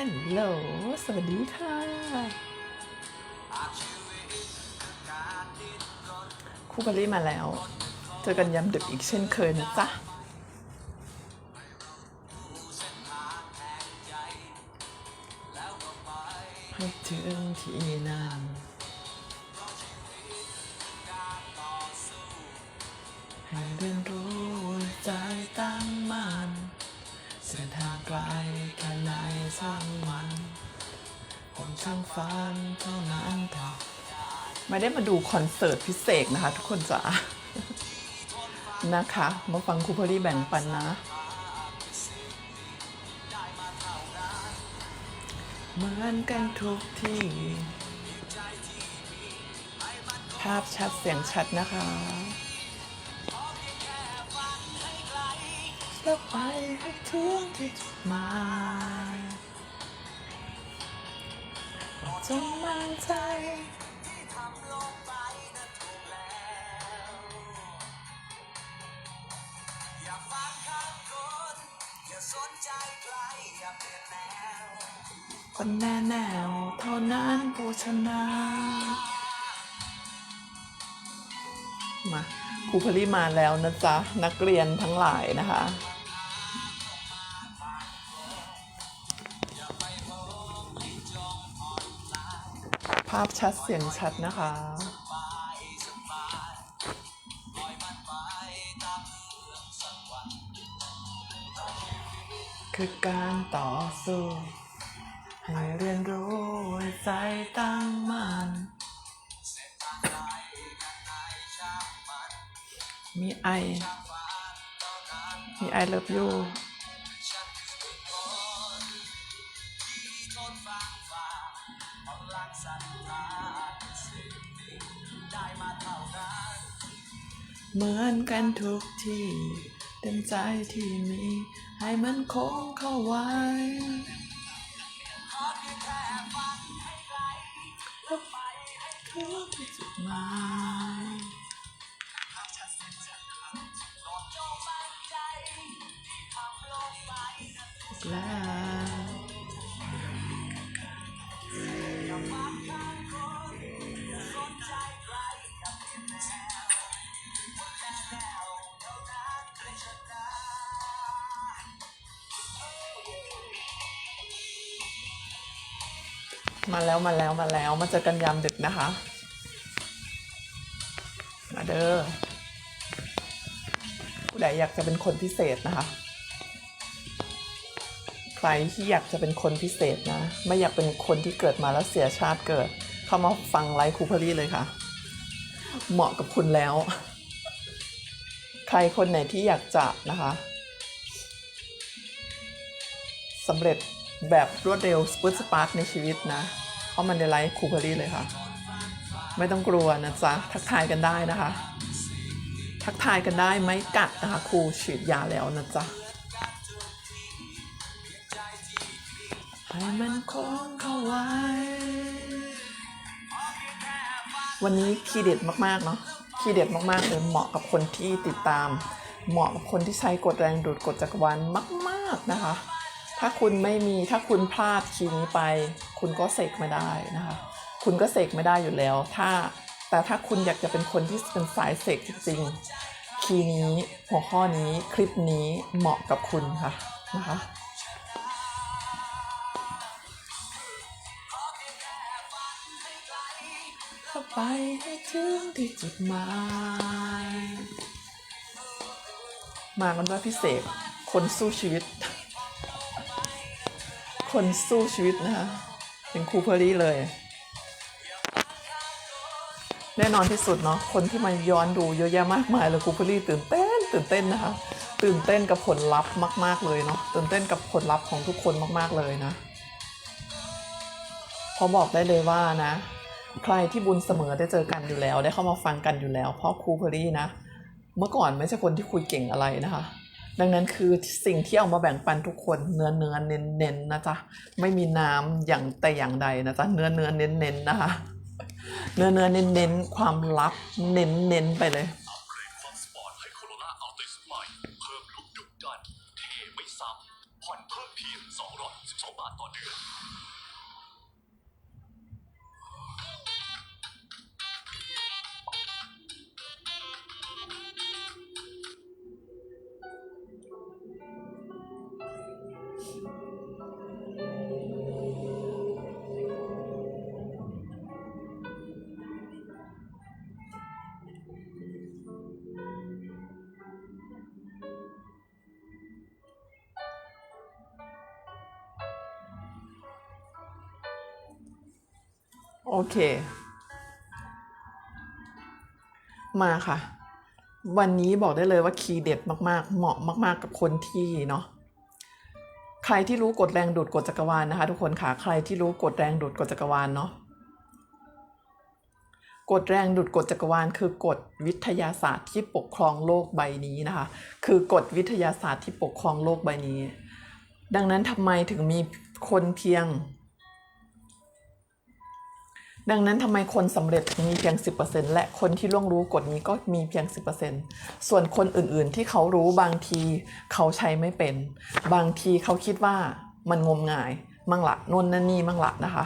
ฮลโหล สวัสดีค่ะ คู่บารี่มาแล้ว เจอกันยามดึกอีกเช่นเคยนะจ๊ะให้ถึงที่นั่นให้เรียนรู้ ไกลแค่ไหนสักวันผมช่างฝันเท่านั้นเถอะไม่ได้มาดูคอนเสิร์ตพิเศษนะคะ ทุกคนจ๋านะคะ มาฟังครูพอลี่แบ่งปันนะ เหมือนกันทุกที่ ภาพชัดเสียงชัดนะคะ แล้วไปให้ถึงที่จุดหมายจงมั่นใจคนแน่แนวเท่านั้นผู้ชนะ มาครูพลีมาแล้วนะจ๊ะ นักเรียนทั้งหลายนะคะาพชัดเสียงชัดนะคะ คือการต่อสู้ ให้เรียนรู้ใจตั้งมั่นมีไอ มีไอเลิฟยู เหมือนกันทุกที่ เต็มใจที่มี ให้มันคงเข้าไว้แล้วไปถึงที่จุดหมายแล้ว มาแล้วมาแล้วมาแล้วมาเจอกันยามดึกนะคะ มาเด้อผู้ใดอยากจะเป็นคนพิเศษนะคะ ใครที่อยากจะเป็นคนพิเศษนะ ไม่อยากเป็นคนที่เกิดมาแล้วเสียชาติเกิด เข้ามาฟังไลฟ์ครูพอลี่เลยค่ะ เหมาะกับคุณแล้ว ใครคนไหนที่อยากจะนะคะสำเร็จแบบรวดเร็วสปุตสปาร์กในชีวิตนะ เข้ามาในไลฟ์ครูพอลี่เลยค่ะ ไม่ต้องกลัวนะจ๊ะทักทายกันได้นะคะ ทักทายกันได้ไม่กัดนะคะครูฉีดยาแล้วนะจ๊ะให้มันคงเข้าไว้วันนี้คีย์เด็ดมากๆเนาะคีย์เด็ดมากๆเลยเหมาะกับคนที่ติดตาม เหมาะกับคนที่ใช้กดแรงดูดกดจักรวาลมาก ๆนะคะ ถ้าคุณไม่มีถ้าคุณพลาดคีย์นี้ไป คุณก็เสกไม่ได้นะคะ คุณก็เสกไม่ได้อยู่แล้ว ถ้าแต่ถ้าคุณอยากจะเป็นคนที่เป็นสายเสกจริงๆคีย์นี้หัวข้อนี้คลิปนี้เหมาะกับคุณค่ะนะคะไปให้ถึงที่จุดหมาย มากันว่าพิเศษ คนสู้ชีวิต คนสู้ชีวิตนะคะเป็นครูเพอรี่เลย แน่นอนที่สุดเนาะคนที่มาย้อนดูเยอะแยะมากมายเลยครูเพอรี่ตื่นเต้นตื่นเต้นนะคะ ตื่นเต้นกับผลลัพธ์มาก ๆเลยเนาะตื่นเต้นกับผลลัพธ์ของทุกคนมากๆเลยนะพอบอกได้เลยว่านะ ใครที่บุญเสมอได้เจอกันอยู่แล้ว ได้เข้ามาฟังกันอยู่แล้ว เพราะครูเพอรี่นะ เมื่อก่อนไม่ใช่คนที่คุยเก่งอะไรนะคะ ดังนั้นคือสิ่งที่เอามาแบ่งปันทุกคนเนื้อเนื้อเน้นเน้นนะจ๊ะไม่มีน้ำอย่างแต่อย่างใดนะจ๊ะเนื้อเนื้อเน้นเน้นนะคะ เนื้อเนื้อเน้นเน้นความลับเน้นเน้นไปเลย โอเค มาค่ะ วันนี้บอกได้เลยว่าคีย์เด็ดมากๆ เหมาะมาก ๆ กับคนที่เนาะใครที่รู้กฎแรงดูดกฎจักรวาลนะคะ ทุกคนค่ะ ใครที่รู้กฎแรงดูดกฎจักรวาลเนาะกฎแรงดูดกฎจักรวาล คือกฎวิทยาศาสตร์ที่ปกครองโลกใบนี้นะคะ คือกฎวิทยาศาสตร์ที่ปกครองโลกใบนี้ ดังนั้นทำไมถึงมีคนเพียง ดังนั้นทำไมคนสำเร็จมีเพียง 10%และคนที่ล่วงรู้กฎนี้ก็มีเพียง 10%ส่วนคนอื่นๆที่เขารู้บางทีเขาใช้ไม่เป็น บางทีเขาคิดว่ามันงมงายมั่งละนนนั่นนี่มั่งละนะคะ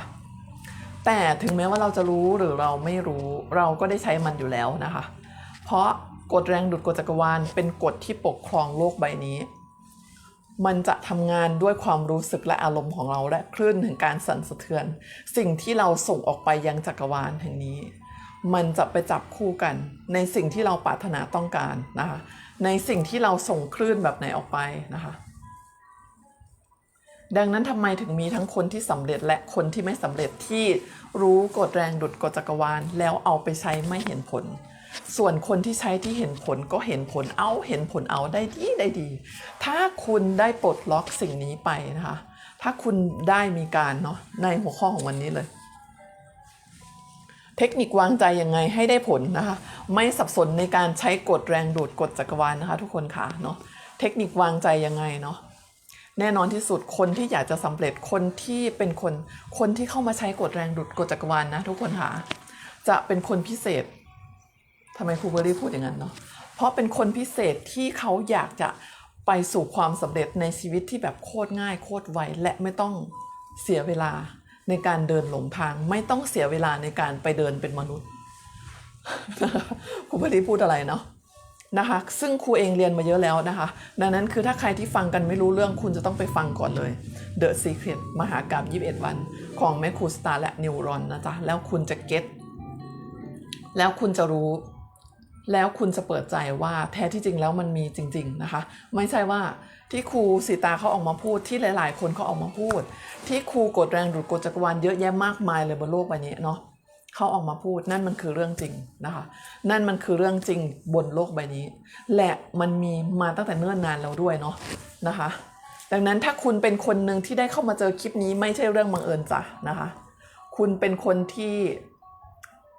แต่ถึงแม้ว่าเราจะรู้หรือเราไม่รู้เราก็ได้ใช้มันอยู่แล้วนะคะ เพราะกฎแรงดูดกฎจักรวาลเป็นกฎที่ปกครองโลกใบนี้ มันจะทำงานด้วยความรู้สึกและอารมณ์ของเราและคลื่นถึงการสั่นสะเทือน สิ่งที่เราส่งออกไปยังจักรวาลแห่งนี้ มันจะไปจับคู่กัน ในสิ่งที่เราปรารถนาต้องการนะคะในสิ่งที่เราส่งคลื่นแบบไหนออกไปนะคะดังนั้นทำไมถึงมีทั้งคนที่สำเร็จและคนที่ไม่สำเร็จที่รู้กฎแรงดุดกฎจักรวาลแล้วเอาไปใช้ไม่เห็นผล ส่วนคนที่ใช้ที่เห็นผลก็เห็นผลเอาเห็นผลเอาได้ดีได้ดี ถ้าคุณได้ปลดล็อกสิ่งนี้ไปนะคะ ถ้าคุณได้มีการเนาะในหัวข้อของวันนี้เลย เทคนิควางใจยังไงให้ได้ผลนะคะ ไม่สับสนในการใช้กฎแรงดูดกฎจักรวาลนะคะ ทุกคนค่ะเนาะเทคนิควางใจยังไงเนาะแน่นอนที่สุดคนที่อยากจะสำเร็จคนที่เป็นคนคนที่เข้ามาใช้กฎแรงดูดกฎจักรวาลนะทุกคนค่ะจะเป็นคนพิเศษ ทำไมครูเบอรี่พูดอย่างนั้นเนาะเพราะเป็นคนพิเศษที่เขาอยากจะไปสู่ความสำเร็จในชีวิตที่แบบโคตรง่ายโคตรไวและไม่ต้องเสียเวลาในการเดินหลงทาง ไม่ต้องเสียเวลาในการไปเดินเป็นมนุษย์ครูเบอรี่พูดอะไรเนาะนะคะซึ่งครูเองเรียนมาเยอะแล้วนะคะ ดังนั้นคือถ้าใครที่ฟังกันไม่รู้เรื่องคุณจะต้องไปฟังก่อนเลย The Secret มหากรรม21 วัน ของแม่ครูสตาร์และนิวรอนนะจ๊ะ แล้วคุณจะเก็ตแล้วคุณจะรู้ แล้วคุณจะเปิดใจว่าแท้ที่จริงแล้วมันมีจริง ๆนะคะ ไม่ใช่ว่าที่ครูสีตาเขาออกมาพูดที่หลาย ๆ คนเขาออกมาพูด ที่ครูกดแรงดูดกดจักรวาลเยอะแยะมากมายเลยบนโลกใบนี้เนาะเขาออกมาพูดนั่นมันคือเรื่องจริงนะคะ นั่นมันคือเรื่องจริงบนโลกใบนี้ และมันมีมาตั้งแต่เนิ่นนานแล้วด้วยเนาะนะคะ ดังนั้นถ้าคุณเป็นคนหนึ่งที่ได้เข้ามาเจอคลิปนี้ไม่ใช่เรื่องบังเอิญจ้ะนะคะ คุณเป็นคนที่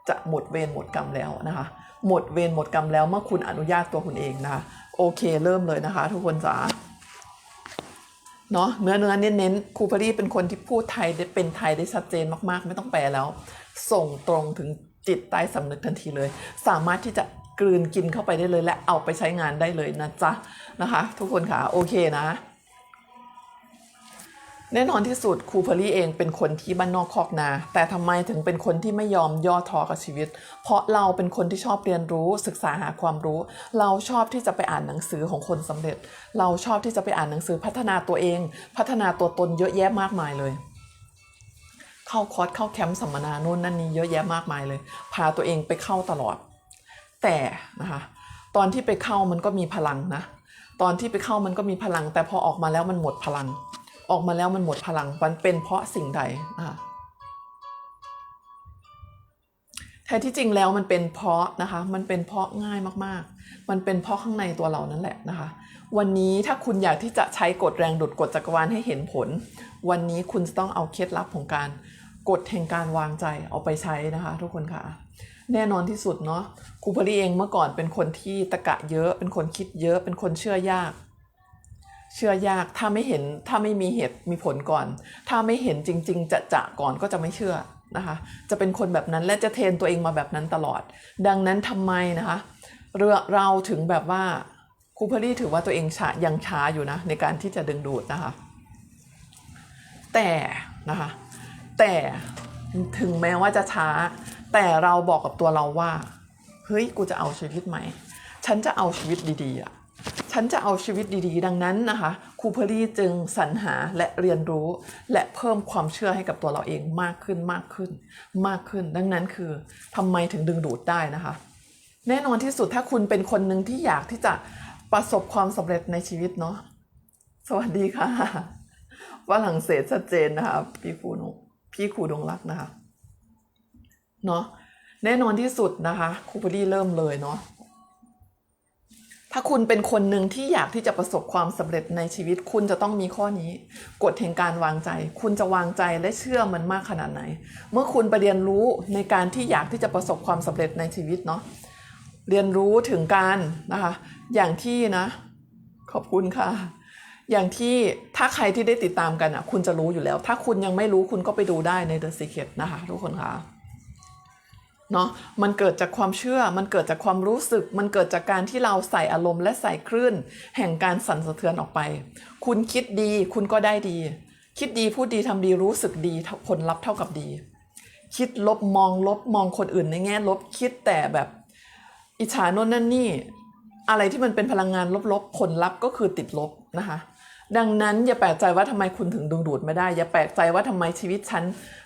จะหมดเวรหมดกรรมแล้วนะคะ หมดเวรหมดกรรมแล้วเมื่อคุณอนุญาตตัวคุณเองนะคะโอเคเริ่มเลยนะคะ ทุกคนจ๋าเนาะเนื้อเนื้อเน้นเน้นครูพารีเป็นคนที่พูดไทยได้เป็นไทยได้ชัดเจนมากๆ ไม่ต้องแปลแล้ว ส่งตรงถึงจิตใต้สำนึกทันทีเลย สามารถที่จะกลืนกินเข้าไปได้เลย และเอาไปใช้งานได้เลยนะจ๊ะนะคะ ทุกคนค่ะโอเคนะ แน่นอนที่สุดครูเพอรี่เองเป็นคนที่บ้านนอกคอกนา แต่ทำไมถึงเป็นคนที่ไม่ยอมย่อท้อกับชีวิต เพราะเราเป็นคนที่ชอบเรียนรู้ศึกษาหาความรู้ เราชอบที่จะไปอ่านหนังสือของคนสำเร็จ เราชอบที่จะไปอ่านหนังสือพัฒนาตัวเอง พัฒนาตัวตนเยอะแยะมากมายเลย เข้าคอร์สเข้าแคมป์สัมมนาโน่นนั่นนี่เยอะแยะมากมายเลย พาตัวเองไปเข้าตลอด แต่นะคะตอนที่ไปเข้ามันก็มีพลังนะ ตอนที่ไปเข้ามันก็มีพลัง แต่พอออกมาแล้วมันหมดพลัง ออกมาแล้วมันหมดพลังมันเป็นเพราะสิ่งใดนะคะแท้ที่จริงแล้วมันเป็นเพราะนะคะ มันเป็นเพราะง่ายมากๆ มันเป็นเพราะข้างในตัวเรานั่นแหละนะคะ วันนี้ถ้าคุณอยากที่จะใช้กฎแรงดูดกฎจักรวาลให้เห็นผล วันนี้คุณจะต้องเอาเคล็ดลับของการกฎแห่งการวางใจเอาไปใช้นะคะ ทุกคนค่ะ แน่นอนที่สุดเนาะครูพลีเองเมื่อก่อนเป็นคนที่ตะกะเยอะ เป็นคนคิดเยอะ เป็นคนเชื่อยาก เชื่อยากถ้าไม่เห็นถ้าไม่มีเหตุมีผลก่อน ถ้าไม่เห็นจริง ๆ จะจะก่อนก็จะไม่เชื่อนะคะ จะเป็นคนแบบนั้นและจะเทรนตัวเองมาแบบนั้นตลอด ดังนั้นทำไมนะคะเรือเราถึงแบบว่าครูเพอรี่ถือว่าตัวเองช้ายังช้าอยู่นะในการที่จะดึงดูดนะคะ แต่นะคะแต่ถึงแม้ว่าจะช้า แต่เราบอกกับตัวเราว่า เฮ้ย กูจะเอาชีวิตใหม ฉันจะเอาชีวิตดีๆอะ ฉันจะเอาชีวิตดีๆ ดังนั้นนะคะครูเพอรี่จึงสรรหาและเรียนรู้ และเพิ่มความเชื่อให้กับตัวเราเองมากขึ้นมากขึ้น มากขึ้น ดังนั้นคือทำไมถึงดึงดูดได้นะคะ แน่นอนที่สุดถ้าคุณเป็นคนหนึ่งที่อยากที่จะประสบความสำเร็จในชีวิตเนาะสวัสดีค่ะฝรั่งเศสชัดเจนนะคะพี่ครูนพี่ครูดวงรักนะคะเนาะแน่นอนที่สุดนะคะครูพอดีเริ่มเลยเนาะ ถ้าคุณเป็นคนหนึ่งที่อยากที่จะประสบความสำเร็จในชีวิต คุณจะต้องมีข้อนี้กฎแห่งการวางใจ คุณจะวางใจและเชื่อมันมากขนาดไหน เมื่อคุณไปเรียนรู้ในการที่อยากที่จะประสบความสำเร็จในชีวิตเนาะเรียนรู้ถึงการนะคะ อย่างที่นะ ขอบคุณค่ะ อย่างที่ถ้าใครที่ได้ติดตามกันอะ คุณจะรู้อยู่แล้ว ถ้าคุณยังไม่รู้คุณก็ไปดูได้ใน The Secret นะคะ ทุกคนค่ะ เนาะมันเกิดจากความเชื่อ มันเกิดจากความรู้สึก มันเกิดจากการที่เราใส่อารมณ์และใส่คลื่น แห่งการสั่นสะเทือนออกไป คุณคิดดีคุณก็ได้ดี คิดดีพูดดีทำดีรู้สึกดีผลลัพธ์เท่ากับดี คิดลบมองลบมองคนอื่นในแง่ลบคิดแต่แบบอิจฉาโน่นนั่นนี่ อะไรที่มันเป็นพลังงานลบๆ ผลลัพธ์ก็คือติดลบนะคะ ดังนั้นอย่าแปลกใจว่าทำไมคุณถึงดึงดูดไม่ได้ อย่าแปลกใจว่าทำไมชีวิตฉัน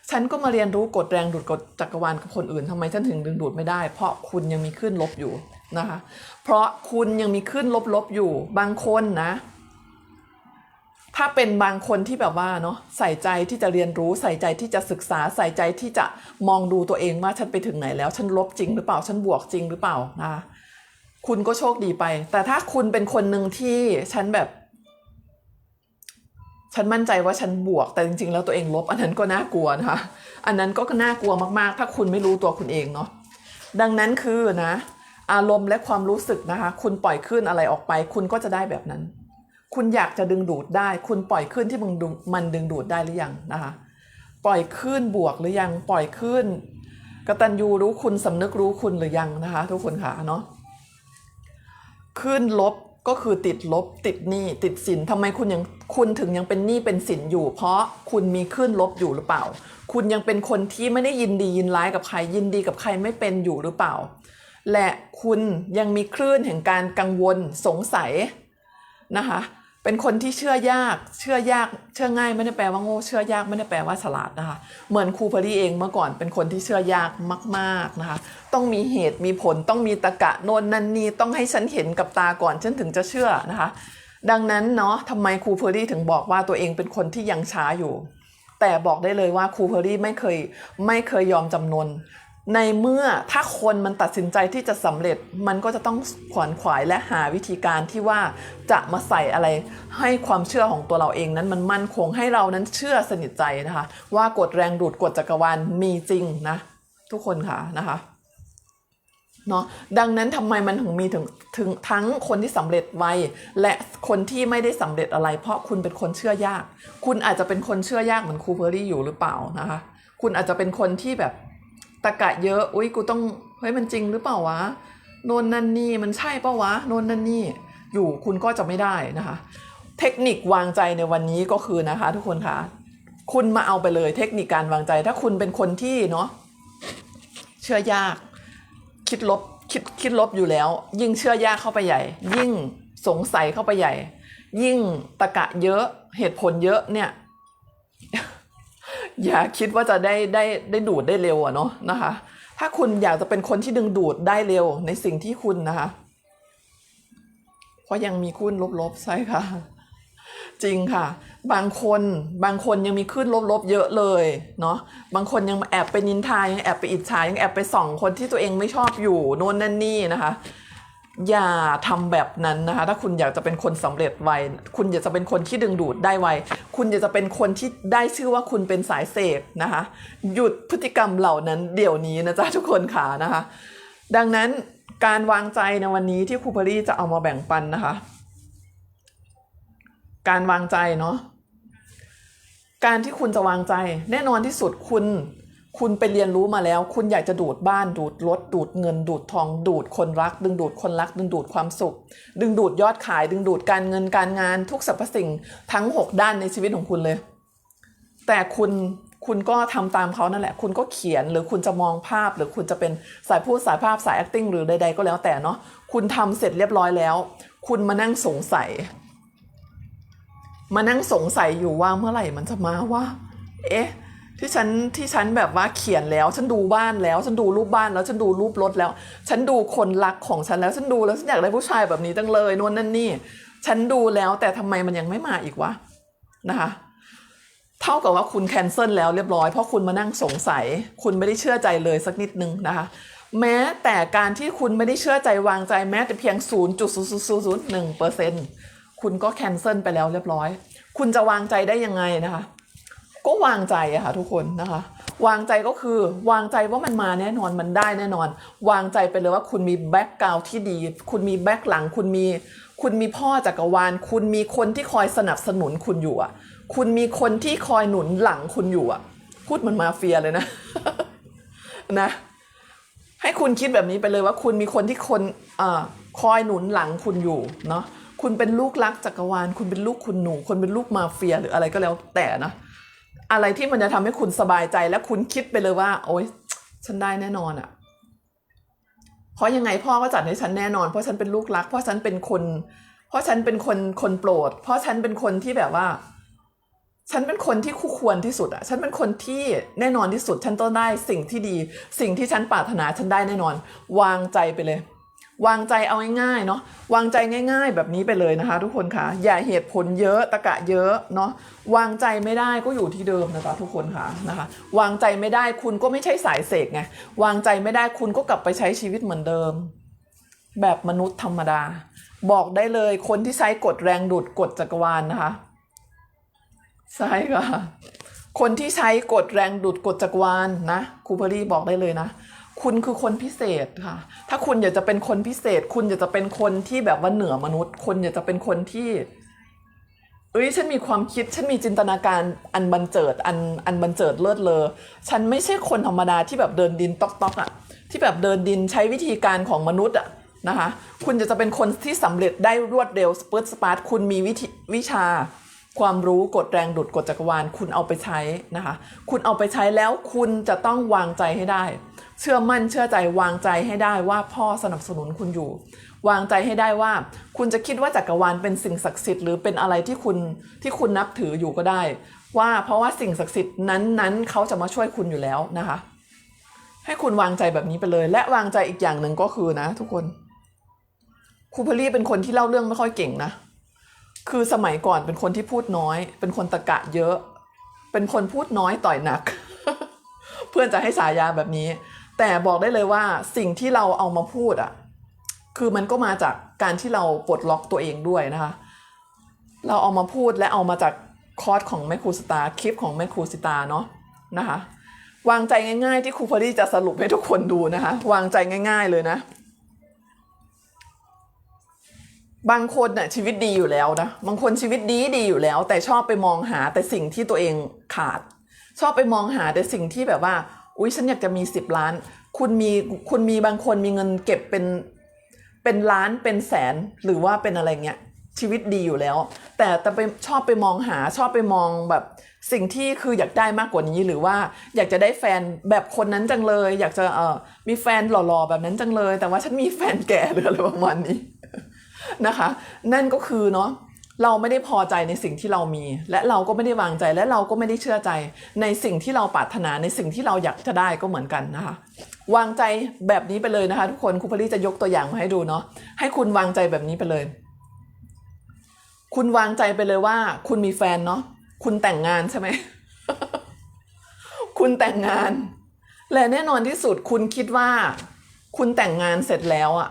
ฉันก็มาเรียนรู้กฎแรงดูดกฎจักรวาลกับคนอื่นทำไมฉันถึงดึงดูดไม่ได้ เพราะคุณยังมีขึ้นลบอยู่นะคะ เพราะคุณยังมีขึ้นลบๆอยู่บางคนนะ ถ้าเป็นบางคนที่แบบว่าเนาะใส่ใจที่จะเรียนรู้ใส่ใจที่จะศึกษาใส่ใจที่จะมองดูตัวเองว่าฉันไปถึงไหนแล้ว ฉันลบจริงหรือเปล่า ฉันบวกจริงหรือเปล่านะคุณก็โชคดีไป แต่ถ้าคุณเป็นคนหนึ่งที่ฉันแบบ ฉันมั่นใจว่าฉันบวกแต่จริงๆ แล้วตัวเองลบ อันนั้นก็น่ากลัวนะคะ อันนั้นก็น่ากลัวมากๆ ถ้าคุณไม่รู้ตัวคุณเองเนาะดังนั้นคือนะ อารมณ์และความรู้สึกนะคะ คุณปล่อยขึ้นอะไรออกไป คุณก็จะได้แบบนั้น คุณอยากจะดึงดูดได้ คุณปล่อยขึ้นที่มึงมันดึงดูดได้หรือยังนะคะ ปล่อยขึ้นบวกหรือยังปล่อยขึ้นกตัญญูรู้คุณสำนึกรู้คุณหรือยังนะคะ ทุกคนค่ะเนาะขึ้นลบ ก็คือติดลบติดหนี้ติดสินทำไมคุณยังคุณถึงยังเป็นหนี้เป็นสินอยู่ เพราะคุณมีขึ้นลบอยู่หรือเปล่า คุณยังเป็นคนที่ไม่ได้ยินดียินร้ายกับใครยินดีกับใครไม่เป็นอยู่หรือเปล่า และคุณยังมีคลื่นแห่งการกังวลสงสัยนะคะ เป็นคนที่เชื่อยาก เชื่อยาก เชื่อง่ายไม่ได้แปลว่าโง่ เชื่อยากไม่ได้แปลว่าฉลาดนะคะ เหมือนครูพอดีเองเมื่อก่อนเป็นคนที่เชื่อยากมากๆนะคะ ต้องมีเหตุมีผล ต้องมีตะกะโน่นนั่นนี่ ต้องให้ฉันเห็นกับตาก่อนฉันถึงจะเชื่อนะคะ ดังนั้นเนาะทำไมครูเพอรี่ถึงบอกว่าตัวเองเป็นคนที่ยังช้าอยู่ แต่บอกได้เลยว่าครูเพอรี่ไม่เคยไม่เคยยอมจำนน ในเมื่อถ้าคนมันตัดสินใจที่จะสำเร็จมันก็จะต้องขวนขวายและหาวิธีการที่ว่าจะมาใส่อะไรให้ความเชื่อของตัวเราเองนั้นมันมั่นคงให้เรานั้นเชื่อสนิทใจนะคะ ว่ากฎแรงดูดกฎจักรวาลมีจริงนะ ทุกคนค่ะนะคะเนาะดังนั้นทำไมมันถึงมีถึงถึงทั้งคนที่สำเร็จไวและคนที่ไม่ได้สำเร็จอะไร เพราะคุณเป็นคนเชื่อยาก คุณอาจจะเป็นคนเชื่อยากเหมือนครูเพอรี่อยู่หรือเปล่านะคะ คุณอาจจะเป็นคนที่แบบ ตะกะเยอะ อุ้ยกูต้อง เฮ้ยมันจริงหรือเปล่าวะ โนนนันนี่มันใช่ปะวะ โนนนันนี่ อยู่คุณก็จะไม่ได้นะคะ เทคนิควางใจในวันนี้ก็คือนะคะ ทุกคนคะ คุณมาเอาไปเลยเทคนิคการวางใจ ถ้าคุณเป็นคนที่เนาะเชื่อยาก คิดลบคิดคิดลบอยู่แล้ว ยิ่งเชื่อยากเข้าไปใหญ่ ยิ่งสงสัยเข้าไปใหญ่ ยิ่งตะกะเยอะเหตุผลเยอะเนี่ย อย่าคิดว่าจะได้ได้ได้ดูดได้เร็วอะเนาะนะคะ ถ้าคุณอยากจะเป็นคนที่ดึงดูดได้เร็วในสิ่งที่คุณนะคะ เพราะยังมีคุณลบๆใช่ค่ะ จริงค่ะ บางคนบางคนยังมีขึ้นลบๆเยอะเลยเนาะบางคนยังแอบไปนินทายังแอบไปอิจฉายังแอบไปส่องคนที่ตัวเองไม่ชอบอยู่โน่นนั่นนี่นะคะ อย่าทำแบบนั้นนะคะ ถ้าคุณอยากจะเป็นคนสำเร็จไว คุณอยากจะเป็นคนที่ดึงดูดได้ไว คุณอยากจะเป็นคนที่ได้ชื่อว่าคุณเป็นสายเสพนะคะ หยุดพฤติกรรมเหล่านั้นเดี๋ยวนี้นะจ๊ะทุกคนค่ะนะคะ ดังนั้นการวางใจในวันนี้ที่ครูพอรี่จะเอามาแบ่งปันนะคะ การวางใจเนาะ การที่คุณจะวางใจ แน่นอนที่สุดคุณ คุณไปเรียนรู้มาแล้ว คุณอยากจะดูดบ้านดูดรถดูดเงิน ดูดทอง ดูดคนรัก ดึงดูดคนรัก ดึงดูดความสุข ดึงดูดยอดขาย ดึงดูดการเงินการงานทุกสรรพสิ่งทั้ง 6 ด้านในชีวิตของคุณเลย แต่คุณคุณก็ทำตามเขานั่นแหละ คุณก็เขียนหรือคุณจะมองภาพ หรือคุณจะเป็นสายพูดสายภาพสาย acting หรือใด ๆ ก็แล้วแต่เนาะคุณทำเสร็จเรียบร้อยแล้ว คุณมานั่งสงสัย มานั่งสงสัยอยู่ว่าเมื่อไหร่มันจะมาว่า เอ๊ะ ที่ฉันที่ฉันแบบว่าเขียนแล้ว ฉันดูบ้านแล้ว ฉันดูรูปบ้านแล้วฉันดูรูปรถแล้ว ฉันดูคนรักของฉันแล้วฉันดูแล้วฉันอยากได้ผู้ชายแบบนี้จังเลยนวลนั่นนี่ ฉันดูแล้วแต่ทำไมมันยังไม่มาอีกวะนะคะเท่ากับว่าคุณแคนเซิลแล้วเรียบร้อยเพราะคุณมานั่งสงสัย คุณไม่ได้เชื่อใจเลยสักนิดนึงนะคะแม้แต่การที่คุณไม่ได้เชื่อใจวางใจแม้แต่เพียง 0.0001เปอร์เซ็นคุณก็แคนเซิลไปแล้วเรียบร้อย คุณจะวางใจได้ยังไงนะคะ ก็วางใจอะค่ะทุกคนนะคะ วางใจก็คือวางใจว่ามันมาแน่นอนมันได้แน่นอน วางใจไปเลยว่าคุณมีแบ็กกราวที่ดี คุณมีแบ็กหลัง คุณมีคุณมีพ่อจักรวาล คุณมีคนที่คอยสนับสนุนคุณอยู่อะคุณมีคนที่คอยหนุนหลังคุณอยู่อะพูดเหมันมาเฟียเลยนะนะ ให้คุณคิดแบบนี้ไปเลยว่าคุณมีคนที่คนอาคอยหนุนหลังคุณอยู่เนาะคุณเป็นลูกรักจักรวาล คุณเป็นลูกคุณหนูคนเป็นลูกมาเฟียหรืออะไรก็แล้วแต่นะ อะไรที่มันจะทำให้คุณสบายใจและคุณคิดไปเลยว่า โอ๊ยฉันได้แน่นอนอะ่ะ เพราะยังไงพ่อก็จัดให้ฉันแน่นอน เพราะฉันเป็นลูกรัก เพราะฉันเป็นคน เพราะฉันเป็นคนคนโปรด เพราะฉันเป็นคนที่แบบว่า ฉันเป็นคนที่คู่ควรที่สุดอะ ฉันเป็นคนที่แน่นอนที่สุด ฉันต้องได้สิ่งที่ดี สิ่งที่ฉันปรารถนาฉันได้แน่นอน วางใจไปเลย วางใจเอาง่ายๆเนาะวางใจง่าย ๆ แบบนี้ไปเลยนะคะ ทุกคนค่ะอย่าเหตุผลเยอะตะกะเยอะเนาะวางใจไม่ได้ก็อยู่ที่เดิมนะคะทุกคนค่ะนะคะ วางใจไม่ได้คุณก็ไม่ใช่สายเสกไงวางใจไม่ได้คุณก็กลับไปใช้ชีวิตเหมือนเดิม แบบมนุษย์ธรรมดา บอกได้เลยคนที่ใช้กฎแรงดูดกฎจักรวาลนะคะใช่ค่ะคนที่ใช้กฎแรงดูดกฎจักรวาลนะครูเพอรี่บอกได้เลยนะ คุณคือคนพิเศษค่ะ ถ้าคุณอยากจะเป็นคนพิเศษ คุณอยากจะเป็นคนที่แบบว่าเหนือมนุษย์คนอยากจะเป็นคนที่เอ้ยฉันมีความคิดฉันมีจินตนาการอันบันเจิดอันอันบันเจิดเลิศเลอฉันไม่ใช่คนธรรมดาที่แบบเดินดินตอกตอกอะที่แบบเดินดินใช้วิธีการของมนุษย์อะนะคะคุณจะจะเป็นคนที่สำเร็จได้รวดเร็วสเปิร์ตสปาร์ตคุณมีวิธีวิชา ความรู้กฎแรงดูดกฎจักรวาล คุณเอาไปใช้นะคะ คุณเอาไปใช้แล้วคุณจะต้องวางใจให้ได้ เชื่อมั่นเชื่อใจวางใจให้ได้ว่าพ่อสนับสนุนคุณอยู่ วางใจให้ได้ว่า คุณจะคิดว่าจักรวาลเป็นสิ่งศักดิ์สิทธิ์หรือเป็นอะไรที่คุณที่คุณนับถืออยู่ก็ได้ ว่าเพราะว่าสิ่งศักดิ์สิทธิ์นั้นๆเขาจะมาช่วยคุณอยู่แล้วนะคะ ให้คุณวางใจแบบนี้ไปเลย และวางใจอีกอย่างหนึ่งก็คือนะ ทุกคนครูพลี่เป็นคนที่เล่าเรื่องไม่ค่อยเก่งนะคือสมัยก่อนเป็นคนที่พูดน้อย เป็นคนตะกะเยอะ เป็นคนพูดน้อยต่อยหนัก เพื่อนจะให้ฉายาแบบนี้ แต่บอกได้เลยว่าสิ่งที่เราเอามาพูดอะคือมันก็มาจากการที่เราปลดล็อกตัวเองด้วยนะคะ เราเอามาพูดและเอามาจากคอร์สของแม่ครูสตาคลิปของแม่ครูสตาเนาะนะคะวางใจง่าย ๆ ที่ครูพอดีจะสรุปให้ทุกคนดูนะคะ วางใจง่าย ๆ เลยนะ บางคนน่ะชีวิตดีอยู่แล้วนะบางคนชีวิตดีดีอยู่แล้ว แต่ชอบไปมองหาแต่สิ่งที่ตัวเองขาด ชอบไปมองหาแต่สิ่งที่แบบว่า อุ๊ยฉันอยากจะมีสิบล้าน คุณมีคุณมีบางคนมีเงินเก็บเป็นเป็นล้านเป็นแสนหรือว่าเป็นอะไรเงี้ยชีวิตดีอยู่แล้ว แต่แต่ไปชอบไปมองหาชอบไปมองแบบสิ่งที่คืออยากได้มากกว่านี้หรือว่าอยากจะได้แฟนแบบคนนั้นจังเลย อยากจะเออมีแฟนหล่อๆแบบนั้นจังเลย แต่ว่าฉันมีแฟนแก่หรืออะไรประมาณนี้นะคะ นั่นก็คือเนาะ เราไม่ได้พอใจในสิ่งที่เรามี และเราก็ไม่ได้วางใจและเราก็ไม่ได้เชื่อใจ ในสิ่งที่เราปรารถนาในสิ่งที่เราอยากจะได้ก็เหมือนกันนะคะ วางใจแบบนี้ไปเลยนะคะ ทุกคนครูพลีจะยกตัวอย่างมาให้ดูเนาะให้คุณวางใจแบบนี้ไปเลย คุณวางใจไปเลยว่า คุณมีแฟนเนาะคุณแต่งงานใช่ไหมคุณแต่งงาน และแน่นอนที่สุดคุณคิดว่า คุณแต่งงานเสร็จแล้วอะ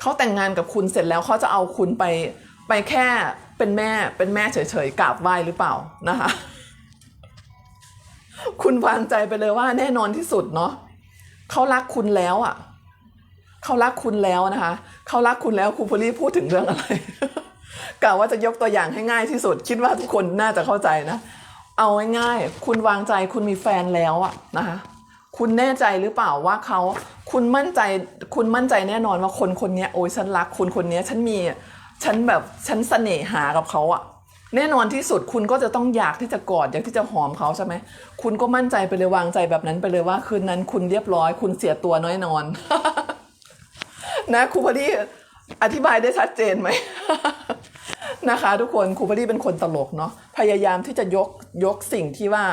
เขาแต่งงานกับคุณเสร็จแล้วเขาจะเอาคุณไป ไปแค่เป็นแม่เป็นแม่เฉยๆกราบไหว้หรือเปล่านะคะ คุณวางใจไปเลยว่าแน่นอนที่สุดเนาะเขารักคุณแล้วอะเขารักคุณแล้วนะคะเขารักคุณแล้วครูพลีพูดถึงเรื่องอะไรกล่าวว่าจะยกตัวอย่างให้ง่ายที่สุด คิดว่าทุกคนน่าจะเข้าใจนะ เอาง่ายๆคุณวางใจคุณมีแฟนแล้วอะนะคะคุณแน่ใจหรือเปล่าว่าเขาคุณมั่นใจคุณมั่นใจแน่นอนว่าคนคนนี้โอ้ยฉันรักคนคนนี้ฉันมี ฉันแบบฉันเสน่หากับเขาอะแน่นอนที่สุดคุณก็จะต้องอยากที่จะกอดอยากที่จะหอมเขาใช่ไหมคุณก็มั่นใจไปเลยวางใจแบบนั้นไปเลยว่า คืนนั้นคุณเรียบร้อย คุณเสียตัวน้อยนอน นะครูพอดีอธิบายได้ชัดเจนไหมนะคะ ทุกคนครูพอดีเป็นคนตลกเนาะพยายามที่จะยกยกสิ่งที่ว่า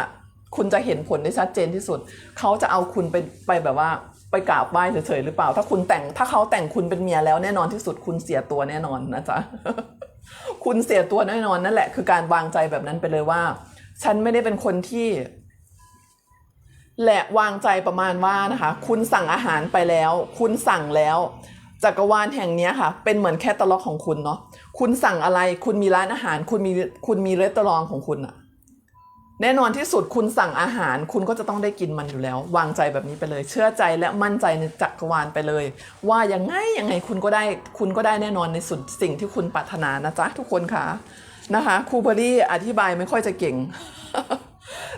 คุณจะเห็นผลได้ชัดเจนที่สุด เขาจะเอาคุณไปไปแบบว่า ไปกราบไหว้เฉยๆหรือเปล่า ถ้าคุณแต่งถ้าเขาแต่งคุณเป็นเมียแล้วแน่นอนที่สุดคุณเสียตัวแน่นอนนะจ๊ะคุณเสียตัวแน่นอนนั่นแหละ คือการวางใจแบบนั้นไปเลยว่า ฉันไม่ได้เป็นคนที่ แหละวางใจประมาณว่านะคะ คุณสั่งอาหารไปแล้ว คุณสั่งแล้วจักรวาลแห่งนี้ค่ะ เป็นเหมือนแคตตาล็อกของคุณเนาะคุณสั่งอะไร คุณมีร้านอาหาร คุณมีคุณมีรีสอร์ทของคุณอะ แน่นอนที่สุดคุณสั่งอาหาร คุณก็จะต้องได้กินมันอยู่แล้ว วางใจแบบนี้ไปเลย เชื่อใจและมั่นใจในจักรวาลไปเลย ว่ายังไงยังไงคุณก็ได้คุณก็ได้แน่นอนในสุดสิ่งที่คุณปรารถนานะจ๊ะทุกคนค่ะนะคะครูเบอรี่อธิบายไม่ค่อยจะเก่ง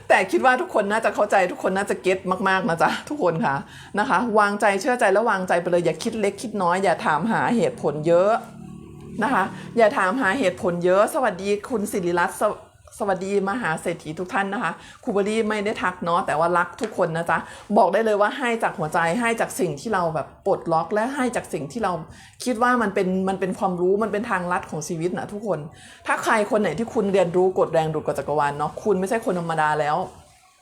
แต่คิดว่าทุกคนน่าจะเข้าใจทุกคนน่าจะเก็ตมากๆนะจ๊ะทุกคนค่ะนะคะ วางใจเชื่อใจแล้ววางใจไปเลย อย่าคิดเล็กคิดน้อย อย่าถามหาเหตุผลเยอะนะคะ อย่าถามหาเหตุผลเยอะ สวัสดีคุณสิริรัตน์ สวัสดีมหาเศรษฐีทุกท่านนะคะครูเบอรี่ไม่ได้ทักเนาะแต่ว่ารักทุกคนนะจ๊ะบอกได้เลยว่าให้จากหัวใจให้จากสิ่งที่เราแบบปลดล็อก และให้จากสิ่งที่เราคิดว่ามันเป็นมันเป็นความรู้มันเป็นทางลัดของชีวิตนะทุกคน ถ้าใครคนไหนที่คุณเรียนรู้กฎแรงดูดกฎจักรวาลเนาะคุณไม่ใช่คนธรรมดาแล้ว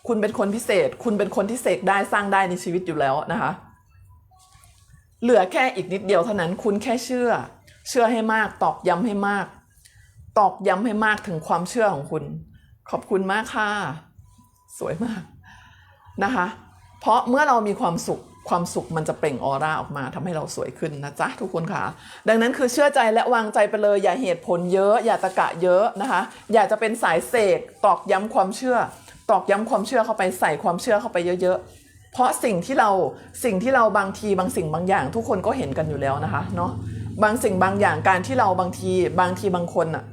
คุณเป็นคนพิเศษ คุณเป็นคนที่เสกได้สร้างได้ในชีวิตอยู่แล้วนะคะ เหลือแค่อีกนิดเดียวเท่านั้นคุณแค่เชื่อ เชื่อให้มากตอกย้ำให้มาก ตอกย้ำให้มากถึงความเชื่อของคุณ ขอบคุณมากค่ะ สวยมากนะคะ เพราะเมื่อเรามีความสุขความสุขมันจะเปล่งออร่าออกมาทำให้เราสวยขึ้นนะจ๊ะทุกคนค่ะ ดังนั้นคือเชื่อใจและวางใจไปเลย อย่าเหตุผลเยอะ อย่าตะกะเยอะนะคะ อยากจะเป็นสายเสกตอกย้ำความเชื่อ ตอกย้ำความเชื่อเข้าไปใส่ความเชื่อเข้าไปเยอะๆ เพราะสิ่งที่เราสิ่งที่เราบางทีบางสิ่งบางอย่าง ทุกคนก็เห็นกันอยู่แล้วนะคะเนาะบางสิ่งบางอย่างการที่เราบางทีบางทีบางคนอะ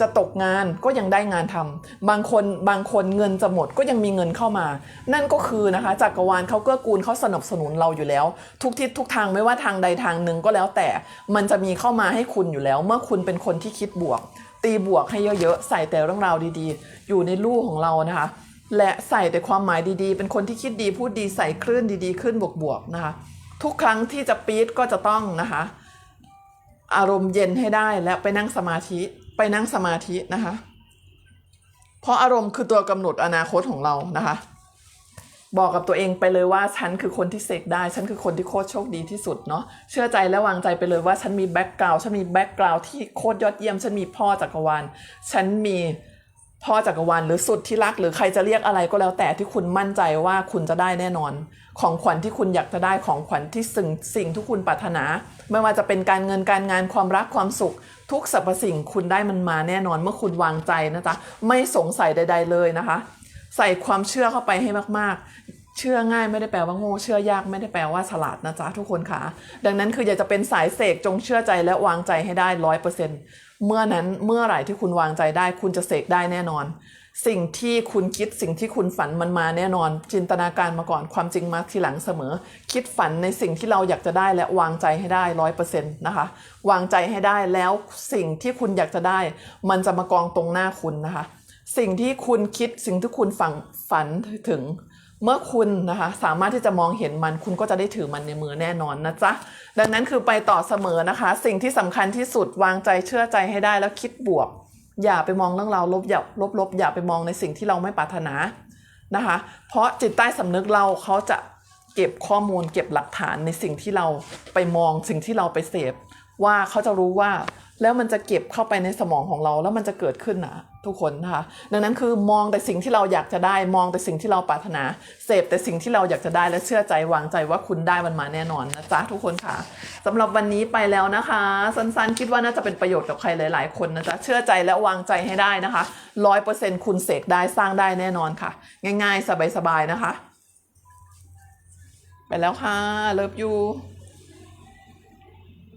จะตกงานก็ยังได้งานทำบางคนบางคนเงินจะหมดก็ยังมีเงินเข้ามา นั่นก็คือนะคะจักรวาลเขาเกื้อกูลเขาสนับสนุนเราอยู่แล้ว ทุกทิศทุกทางไม่ว่าทางใดทางหนึ่งก็แล้วแต่มันจะมีเข้ามาให้คุณอยู่แล้ว เมื่อคุณเป็นคนที่คิดบวก ตีบวกให้เยอะๆใส่แต่เรื่องราวดีๆ อยู่ในลู่ของเรานะคะ และใส่แต่ความหมายดีๆ เป็นคนที่คิดดีพูดดีใส่คลื่นดีๆ ขึ้นบวกๆนะคะทุกครั้งที่จะปี๊ดก็จะต้องนะคะ อารมณ์เย็นให้ได้และไปนั่งสมาธิ ไปนั่งสมาธินะคะ เพราะอารมณ์คือตัวกำหนดอนาคตของเรานะคะ บอกกับตัวเองไปเลยว่าฉันคือคนที่เสกได้ ฉันคือคนที่โคตรโชคดีที่สุดเนาะเชื่อใจและวางใจไปเลยว่าฉันมีแบ็กกราวฉันมีแบ็กกราวที่โคตรยอดเยี่ยม ฉันมีพ่อจักรวาลฉันมี พ่อจักรวาลหรือสุดที่รักหรือใครจะเรียกอะไรก็แล้วแต่ที่คุณมั่นใจว่าคุณจะได้แน่นอน ของขวัญที่คุณอยากจะได้ของขวัญที่สิ่งสิ่งที่คุณปรารถนา ไม่ว่าจะเป็นการเงินการงานความรักความสุข ทุกสรรพสิ่งคุณได้มันมาแน่นอนเมื่อคุณวางใจนะจ๊ะไม่สงสัยใด ๆ เลยนะคะ ใส่ความเชื่อเข้าไปให้มากๆ เชื่อง่ายไม่ได้แปลว่าโง่เชื่อยากไม่ได้แปลว่าฉลาดนะจ๊ะทุกคนค่ะ ดังนั้นคืออยากจะเป็นสายเสกจงเชื่อใจและวางใจให้ได้ร้อยเปอร์เซ็นต เมื่อนั้นเมื่อไหร่ที่คุณวางใจได้ คุณจะเสกได้แน่นอน สิ่งที่คุณคิดสิ่งที่คุณฝันมันมาแน่นอน จินตนาการมาก่อนความจริงมาทีหลังเสมอ คิดฝันในสิ่งที่เราอยากจะได้และวางใจให้ได้ร้อยเปอร์เซ็นต์นะคะ วางใจให้ได้แล้วสิ่งที่คุณอยากจะได้ มันจะมากองตรงหน้าคุณนะคะ สิ่งที่คุณคิดสิ่งที่คุณฝันฝันถึง เมื่อคุณนะคะสามารถที่จะมองเห็นมันคุณก็จะได้ถือมันในมือแน่นอนนะจ๊ะ ดังนั้นคือไปต่อเสมอนะคะ สิ่งที่สำคัญที่สุดวางใจเชื่อใจให้ได้แล้วคิดบวก อย่าไปมองเรื่องราวลบอย่าลบลบอย่าไปมองในสิ่งที่เราไม่ปรารถนานะคะ เพราะจิตใต้สำนึกเราเขาจะเก็บข้อมูลเก็บหลักฐานในสิ่งที่เราไปมองสิ่งที่เราไปเสพว่าเขาจะรู้ว่า แล้วมันจะเก็บเข้าไปในสมองของเราแล้วมันจะเกิดขึ้นนะทุกคนนะคะดังนั้นคือมองแต่สิ่งที่เราอยากจะได้ มองแต่สิ่งที่เราปรารถนา เสพแต่สิ่งที่เราอยากจะได้และเชื่อใจวางใจว่าคุณได้มันมาแน่นอนนะจ๊ะทุกคนค่ะสำหรับวันนี้ไปแล้วนะคะ สั้นๆ คิดว่าน่าจะเป็นประโยชน์กับใครหลาย ๆ คนนะจ๊ะเชื่อใจและวางใจให้ได้นะคะร้อยเปอร์เซ็นต์คุณเสกได้สร้างได้แน่นอนค่ะ ง่าย ๆ สบายๆนะคะ ไปแล้วค่ะเลิฟยู